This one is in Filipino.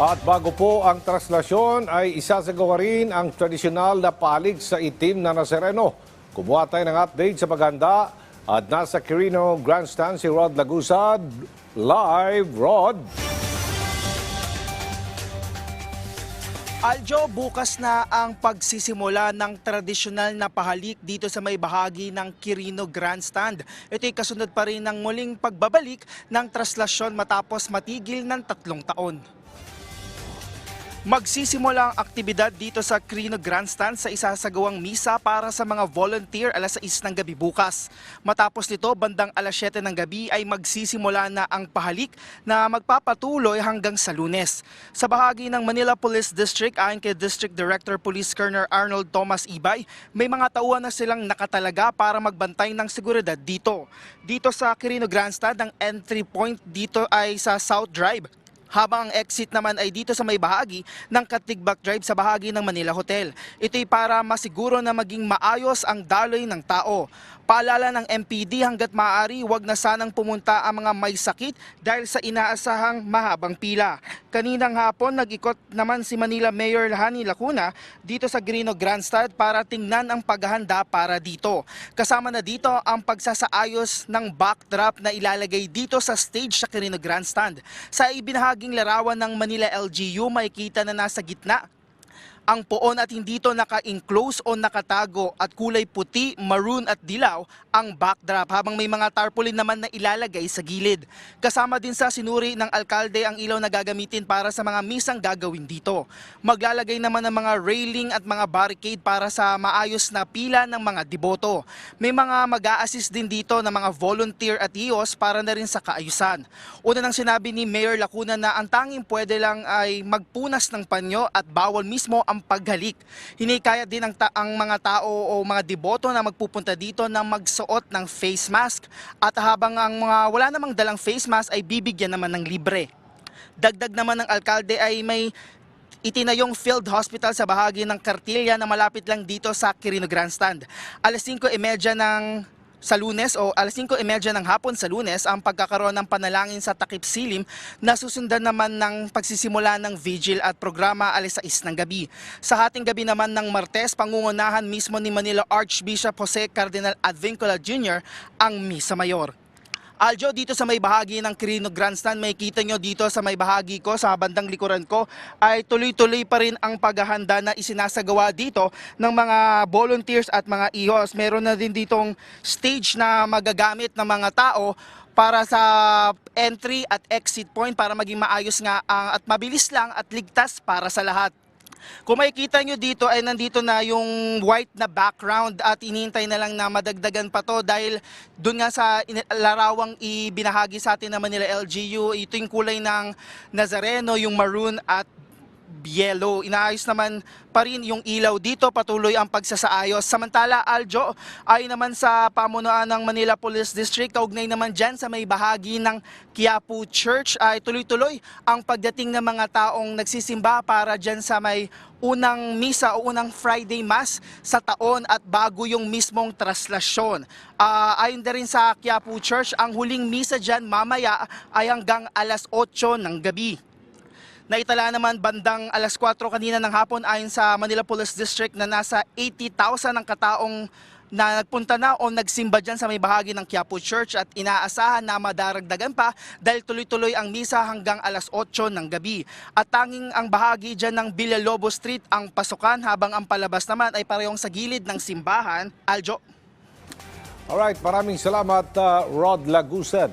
At bago po ang traslasyon ay isasagawa rin ang tradisyonal na palig sa itim na Nazareno. Kumuha tayo ng update sa paghanda at nasa Quirino Grandstand si Rod Lagusad. Live, Rod! Aljo, bukas na ang pagsisimula ng tradisyonal na pahalik dito sa may bahagi ng Quirino Grandstand. Ito'y kasunod pa rin ng muling pagbabalik ng traslasyon matapos matigil ng tatlong taon. Magsisimula ang aktibidad dito sa Quirino Grandstand sa isasagawang misa para sa mga volunteer alas 6 ng gabi bukas. Matapos nito, bandang alas 7 ng gabi ay magsisimula na ang pahalik na magpapatuloy hanggang sa lunes. Sa bahagi ng Manila Police District, ayon kay District Director Police Colonel Arnold Thomas Ibay, may mga tauhan na silang nakatalaga para magbantay ng seguridad dito. Dito sa Quirino Grandstand, ang entry point dito ay sa South Drive habang ang exit naman ay dito sa may bahagi ng Katigbak Drive sa bahagi ng Manila Hotel. Ito'y para masiguro na maging maayos ang daloy ng tao. Paalala ng MPD hanggat maaari wag na sanang pumunta ang mga may sakit dahil sa inaasahang mahabang pila. Kaninang hapon nag-ikot naman si Manila Mayor Lahani Lacuna dito sa Grino Grandstand para tingnan ang paghahanda para dito. Kasama na dito ang pagsasaayos ng backdrop na ilalagay dito sa stage sa Quirino Grandstand. Sa ibinahaging larawan ng Manila LGU, makikita na nasa gitna ang poon at hindi ito naka-enclose o nakatago at kulay puti, maroon at dilaw ang backdrop habang may mga tarpaulin naman na ilalagay sa gilid. Kasama din sa sinuri ng alkalde ang ilaw na gagamitin para sa mga misang gagawin dito. Maglalagay naman ng mga railing at mga barricade para sa maayos na pila ng mga deboto. May mga mag assist din dito ng mga volunteer at IOS para na rin sa kaayusan. Una nang sinabi ni Mayor Lacuna na ang tanging pwede lang ay magpunas ng panyo at bawal mismo ang paghalik. Hinikayat din ang, ta- ang mga tao o mga deboto na magpupunta dito na magsuot ng face mask at habang ang mga wala namang dalang face mask ay bibigyan naman ng libre. Dagdag naman ng alkalde ay may itinayong field hospital sa bahagi ng Kartilya na malapit lang dito sa Quirino Grandstand. Alas 5.30 ng sa lunes o alas 5.30 ng hapon sa lunes ang pagkakaroon ng panalangin sa Takip Silim na susundan naman ng pagsisimula ng vigil at programa alas 6 ng gabi. Sa hating gabi naman ng Martes, pangungunahan mismo ni Manila Archbishop Jose Cardinal Advincula Jr. ang Misa Mayor. Aljo, dito sa may bahagi ng Quirino Grandstand, may kita nyo dito sa may bahagi ko, sa bandang likuran ko, ay tuloy-tuloy pa rin ang paghahanda na isinasagawa dito ng mga volunteers at mga IOS. Meron na din ditong stage na magagamit ng mga tao para sa entry at exit point para maging maayos nga ang- at mabilis lang at ligtas para sa lahat. Kung makikita nyo dito ay nandito na yung white na background at inintay na lang na madagdagan pa to dahil doon nga sa larawang ibinahagi sa atin naman nila LGU, ito yung kulay ng Nazareno, yung maroon at yellow. Inaayos naman pa rin yung ilaw dito, patuloy ang pagsasaayos. Samantala, Aljo, ay naman sa pamunuan ng Manila Police District, kaugnay naman dyan sa may bahagi ng Quiapo Church, ay tuloy-tuloy ang pagdating ng mga taong nagsisimba para dyan sa may unang misa o unang Friday Mass sa taon at bago yung mismong traslasyon. Ah, ayon na rin sa Quiapo Church, ang huling misa dyan mamaya ay hanggang alas 8 ng gabi. Naitala naman bandang alas 4 kanina ng hapon ayon sa Manila Police District na nasa 80,000 ang kataong na nagpunta na o nagsimba dyan sa may bahagi ng Quiapo Church at inaasahan na madaragdagan pa dahil tuloy-tuloy ang misa hanggang alas 8 ng gabi. At tanging ang bahagi dyan ng Villalobo Street ang pasukan habang ang palabas naman ay parehong sa gilid ng simbahan. Aljo. Alright, maraming salamat, uh, Rod Lagusad.